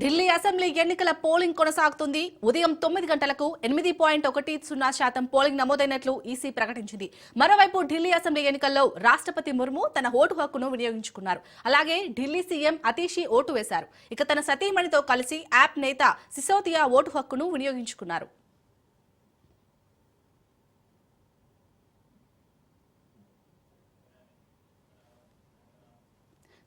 Delhi assembly ఎన్నికల polling కొనసాగుతుంది. ఉదయం తొమ్మిది గంటలకు ఎనిమిది పాయింట్ ఒకటి సున్నా శాతం పోలింగ్ నమోదైనట్లు ఈసీ ప్రకటించింది. మరోవైపు ఢిల్లీ అసెంబ్లీ ఎన్నికల్లో రాష్ట్రపతి ముర్ము తన ఓటు హక్కును వినియోగించుకున్నారు. అలాగే ఢిల్లీ సీఎం అతీషి ఓటు వేశారు. ఇక తన సతీమణితో కలిసి యాప్ నేత సిసోదియా ఓటు హక్కును వినియోగించుకున్నారు.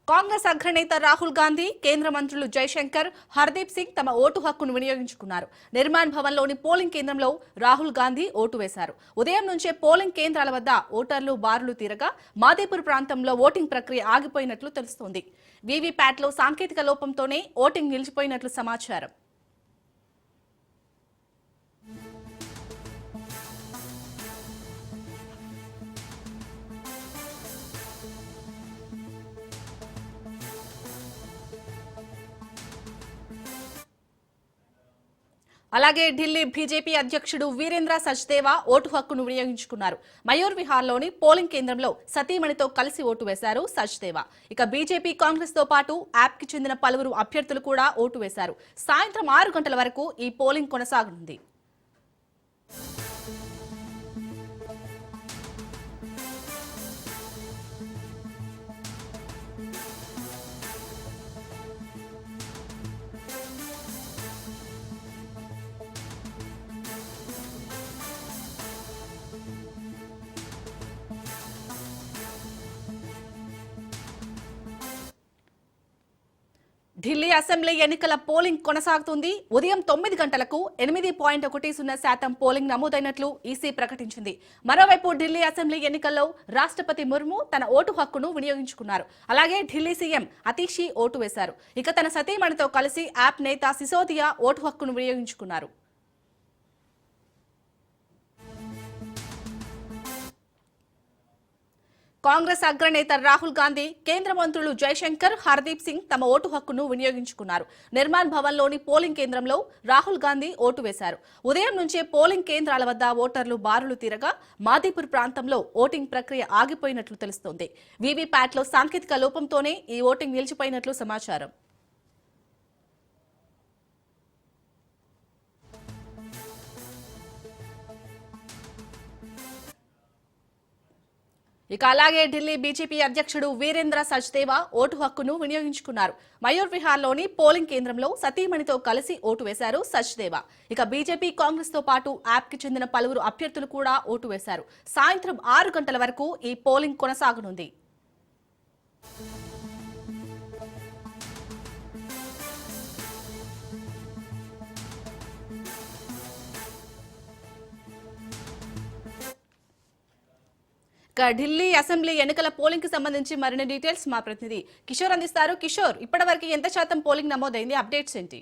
కాంగ్రెస్ అగ్రనేత రాహుల్ గాంధీ కేంద్ర మంత్రులు జైశంకర్ హర్దీప్ సింగ్ తమ ఓటు హక్కును వినియోగించుకున్నారు. నిర్మాణ్ భవన్లోని పోలింగ్ కేంద్రంలో రాహుల్ గాంధీ ఓటు వేశారు. ఉదయం నుంచే పోలింగ్ కేంద్రాల వద్ద ఓటర్లు బారులు తీరగా మాదేపూర్ ప్రాంతంలో ఓటింగ్ ప్రక్రియ ఆగిపోయినట్లు తెలుస్తోంది. వీవీప్యాట్లో సాంకేతిక లోపంతోనే ఓటింగ్ నిలిచిపోయినట్లు సమాచారం. అలాగే ఢిల్లీ బీజేపీ అధ్యక్షుడు వీరేంద్ర సచ్దేవా ఓటు హక్కును వినియోగించుకున్నారు. మయూర్ విహార్లోని పోలింగ్ కేంద్రంలో సతీమణితో కలిసి ఓటు వేశారు సచ్దేవా. ఇక బీజేపీ కాంగ్రెస్తో పాటు యాప్కి చెందిన పలువురు అభ్యర్థులు కూడా ఓటు వేశారు. సాయంత్రం ఆరు గంటల వరకు ఈ పోలింగ్ కొనసాగనుంది. ఢిల్లీ అసెంబ్లీ ఎన్నికల పోలింగ్ కొనసాగుతుంది. ఉదయం తొమ్మిది గంటలకు ఎనిమిది పాయింట్ ఒకటి సున్నా శాతం పోలింగ్ నమోదైనట్లు ఈసీ ప్రకటించింది. మరోవైపు ఢిల్లీ అసెంబ్లీ ఎన్నికల్లో రాష్ట్రపతి ముర్ము తన ఓటు హక్కును వినియోగించుకున్నారు. అలాగే ఢిల్లీ సీఎం అతీషి ఓటు వేశారు. ఇక తన సతీమణితో కలిసి యాప్ నేత సిసోదియా ఓటు హక్కును వినియోగించుకున్నారు. కాంగ్రెస్ అగ్రనేత రాహుల్ గాంధీ కేంద్ర మంత్రులు జైశంకర్ హర్దీప్ సింగ్ తమ ఓటు హక్కును వినియోగించుకున్నారు. నిర్మాణ్ భవన్లోని పోలింగ్ కేంద్రంలో రాహుల్ గాంధీ ఓటు వేశారు. ఉదయం నుంచే పోలింగ్ కేంద్రాల వద్ద ఓటర్లు బారులు తీరగా మాదీపూర్ ప్రాంతంలో ఓటింగ్ ప్రక్రియ ఆగిపోయినట్లు తెలుస్తోంది. వీవీప్యాట్లో సాంకేతిక లోపంతోనే ఈ ఓటింగ్ నిలిచిపోయినట్లు సమాచారం. ఇక అలాగే ఢిల్లీ బీజేపీ అధ్యక్షుడు వీరేంద్ర సచ్దేవా ఓటు హక్కును వినియోగించుకున్నారు. మయూర్ విహార్లోని పోలింగ్ కేంద్రంలో సతీమణితో కలిసి ఓటు వేశారు సచ్దేవా ఇక బీజేపీ కాంగ్రెస్తో పాటు యాప్కి చెందిన పలువురు అభ్యర్థులు కూడా ఓటు వేశారు. సాయంత్రం ఆరు గంటల వరకు ఈ పోలింగ్ కొనసాగనుంది. ఢిల్లీ అసెంబ్లీ ఎన్నికల పోలింగ్కి సంబంధించి మరిన్ని డీటెయిల్స్ మా ప్రతినిధి కిషోర్ అందిస్తారు. కిషోర్ ఇప్పటివరకు ఎంత శాతం పోలింగ్ నమోదైంది? అప్డేట్స్ ఏంటి?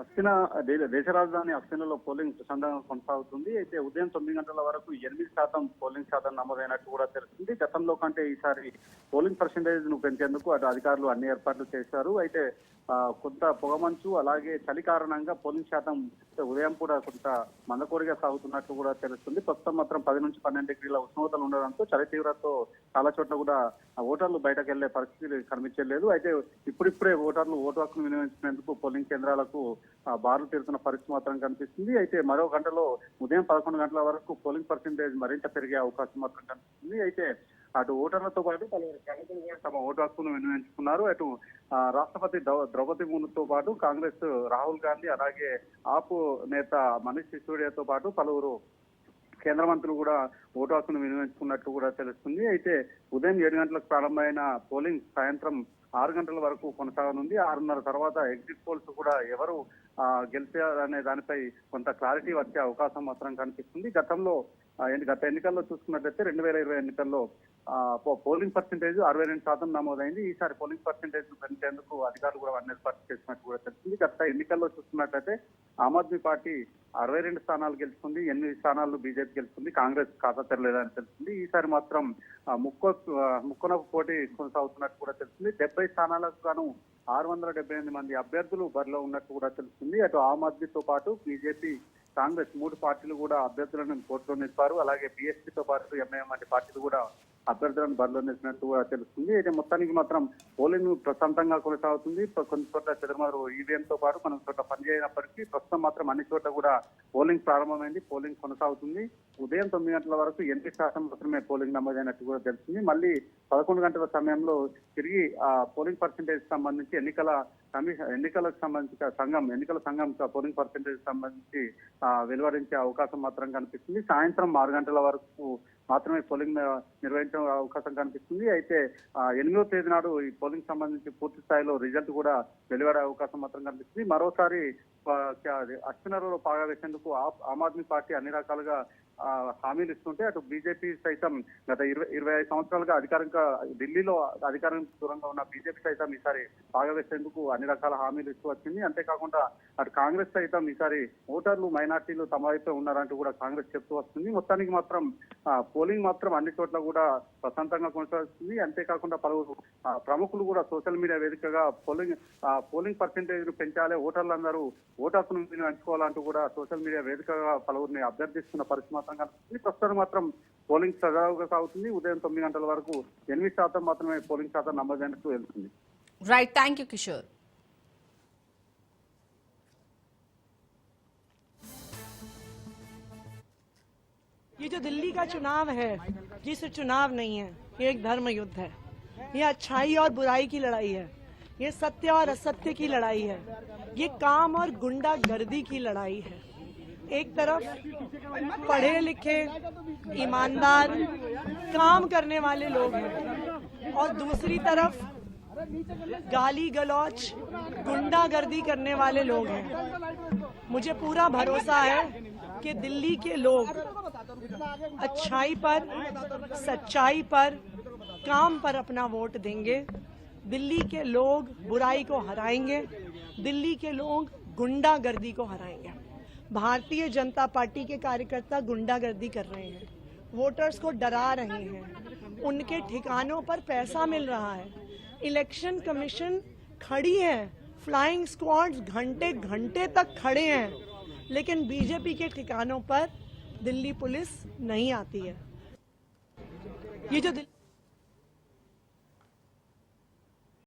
అస్సిన దేశ రాజధాని అస్సినలో పోలింగ్ ప్రశాంతంగా కొనసాగుతుంది. అయితే ఉదయం తొమ్మిది గంటల వరకు ఎనిమిది శాతం పోలింగ్ శాతం నమోదైనట్టు కూడా తెలుస్తుంది. గతంలో కంటే ఈసారి పోలింగ్ పర్సంటేజ్ను పెంచేందుకు అటు అధికారులు అన్ని ఏర్పాట్లు చేశారు. అయితే కొంత పొగమంచు అలాగే చలి కారణంగా పోలింగ్ శాతం ఉదయం కూడా కొంత మందకోడిగా సాగుతున్నట్టు కూడా తెలుస్తుంది. ప్రస్తుతం మాత్రం పది నుంచి పన్నెండు డిగ్రీల ఉష్ణోగ్రతలు ఉండడంతో చలి తీవ్రతతో చాలా చోట్ల కూడా ఓటర్లు బయటకు వెళ్ళే పరిస్థితి కనిపించలేదు అయితే ఇప్పుడిప్పుడే ఓటర్లు ఓటు హక్కును వినియోగించినందుకు పోలింగ్ కేంద్రాలకు బారులు తీరుతున్న పరిస్థితి మాత్రం కనిపిస్తుంది. అయితే మరో గంటలో ఉదయం పదకొండు గంటల వరకు పోలింగ్ పర్సెంటేజ్ మరింత పెరిగే అవకాశం మాత్రం కనిపిస్తుంది. అయితే అటు ఓటర్లతో పాటు పలువురు ప్రముఖులు కూడా తమ ఓటు హక్కును వినియోగించుకున్నారు. అటు రాష్ట్రపతి ద్రౌపది ముర్ముతో పాటు కాంగ్రెస్ రాహుల్ గాంధీ అలాగే ఆపు నేత మనీష్ సిసోడియాతో పాటు పలువురు కేంద్ర మంత్రులు కూడా ఓటు హక్కును వినియోగించుకున్నట్టు కూడా తెలుస్తుంది. అయితే ఉదయం ఏడు గంటలకు ప్రారంభమైన పోలింగ్ సాయంత్రం ఆరు గంటల వరకు కొనసాగనుంది. ఆరున్నర తర్వాత ఎగ్జిట్ పోల్స్ కూడా ఎవరు గెలిచారనే దానిపై కొంత క్లారిటీ వచ్చే అవకాశం మాత్రం కనిపిస్తుంది. గతంలో గత ఎన్నికల్లో చూసుకున్నట్లయితే రెండు వేల ఇరవై ఎన్నికల్లో పో- పోలింగ్ పర్సెంటేజ్ అరవై రెండు శాతం నమోదైంది. ఈసారి పోలింగ్ పర్సెంటేజ్ పెంచేందుకు అధికారులు కూడా అన్ని ఏర్పాటు చేసినట్టు కూడా తెలిసింది. గత ఎన్నికల్లో చూసుకున్నట్లయితే ఆమ్ ఆద్మీ పార్టీ అరవై రెండు స్థానాలు గెలుచుకుంది ఎనిమిది స్థానాలు బీజేపీ గెలుచుకుంది కాంగ్రెస్ ఖాతా తెరలేదని తెలిసింది. ఈసారి మాత్రం ఆ, ముక్కో ఆ, ముక్కునకు పోటీ కొనసాగుతున్నట్టు కూడా తెలిసింది. డెబ్బై స్థానాలకు గాను ఆరు వందల డెబ్బై ఎనిమిది మంది అభ్యర్థులు బరిలో ఉన్నట్టు కూడా తెలుస్తుంది అటు ఆమ్ ఆద్మీతో పాటు బీజేపీ కాంగ్రెస్ మూడు పార్టీలు కూడా అభ్యర్థులను కోర్టులో నిలిపారు అలాగే బీఎస్పీతో పాటు ఎంఐఎం వంటి పార్టీలు కూడా అభ్యర్థులను బరిలో నిలిచినట్టు కూడా తెలుస్తుంది. అయితే మొత్తానికి మాత్రం పోలింగ్ ప్రశాంతంగా కొనసాగుతుంది. కొన్ని చోట్ల చెదరమారు ఈవీఎంతో పాటు కొన్ని చోట్ల పనిచేయనప్పటికీ ప్రస్తుతం మాత్రం అన్ని చోట్ల కూడా పోలింగ్ ప్రారంభమైంది. పోలింగ్ కొనసాగుతుంది. ఉదయం తొమ్మిది గంటల వరకు ఎనిమిది శాతం మాత్రమే పోలింగ్ నమోదైనట్టు కూడా తెలుస్తుంది. మళ్ళీ పదకొండు గంటల సమయంలో తిరిగి ఆ పోలింగ్ పర్సంటేజ్ సంబంధించి ఎన్నికల కమిషన్ ఎన్నికలకు సంబంధించిన సంఘం ఎన్నికల సంఘం పోలింగ్ పర్సెంటేజ్ సంబంధించి వెలువరించే అవకాశం మాత్రం కనిపిస్తుంది. సాయంత్రం ఆరు గంటల వరకు మాత్రమే పోలింగ్ నిర్వహించే అవకాశం కనిపిస్తుంది. అయితే ఎనిమిదో తేదీ నాడు ఈ పోలింగ్ సంబంధించి పూర్తి స్థాయిలో రిజల్ట్ కూడా వెలువడే అవకాశం మాత్రం కనిపిస్తుంది. మరోసారి ఆ, అశ్వినలో పాగా వేసేందుకు ఆ- ఆమ్ ఆద్మీ పార్టీ అన్ని రకాలుగా హామీలు ఇస్తుంటే అటు బీజేపీ సైతం గత ఇరవై ఇరవై ఐదు సంవత్సరాలుగా అధికారిక ఢిల్లీలో అధికారం దూరంగా ఉన్న బీజేపీ సైతం ఈసారి పాగా వేసేందుకు అన్ని రకాల హామీలు ఇస్తూ వచ్చింది. అంతేకాకుండా అటు కాంగ్రెస్ సైతం ఈసారి ఓటర్లు మైనార్టీలు తమ వైపే ఉన్నారంటూ కూడా కాంగ్రెస్ చెప్తూ వస్తుంది. మొత్తానికి మాత్రం పోలింగ్ మాత్రం అన్ని చోట్ల కూడా ప్రశాంతంగా కొనసాగుతుంది. అంతేకాకుండా పలువురు ప్రముఖులు కూడా సోషల్ మీడియా వేదికగా పోలింగ్ పోలింగ్ పర్సెంటేజ్ పెంచాలి ఓటర్లందరూ ఓటర్స్ పెంచుకోవాలంటూ కూడా సోషల్ మీడియా వేదికగా పలువురిని అభ్యర్థిస్తున్న పరిస్థితి మాత్రం కనిపిస్తుంది. ప్రస్తుతం మాత్రం పోలింగ్ సజావుగా సాగుతుంది. ఉదయం తొమ్మిది గంటల వరకు ఎనిమిది శాతం మాత్రమే పోలింగ్ శాతం నమోదైనట్టు వెళ్తుంది రైట్ థ్యాంక్ యూ కిషోర్ जो दिल्ली का चुनाव है, ये सिर्फ़ चुनाव नहीं है, ये एक धर्म युद्ध है। ये अच्छाई और बुराई की लड़ाई है, ये सत्य और असत्य की लड़ाई है, ये काम और गुंडागर्दी की लड़ाई है। एक तरफ़ पढ़े लिखे, ईमानदार, काम करने वाले लोग हैं, और दूसरी तरफ़ गाली गलौच गुंडागर्दी करने वाले लोग हैं। मुझे पूरा भरोसा है कि दिल्ली के लोग अच्छाई पर, सच्चाई पर, काम पर अपना वोट देंगे। दिल्ली के लोग बुराई को हराएँगे। दिल्ली के लोग गुंडागर्दी को हराएँगे। भारतीय जनता पार्टी के कार्यकर्ता गुंडागर्दी कर रहे हैं। वोटर्स को डरा रहे हैं। उनके ठिकानों पर पैसा मिल रहा है। इलेक्शन कमीशन खड़ी है। फ्लाइंग स्क्वाड्स घंटे घंटे तक खड़े हैं। लेकिन बीजेपी के ठिकानों पर दिल्ली पुलिस नहीं आती है। ये जो दिल...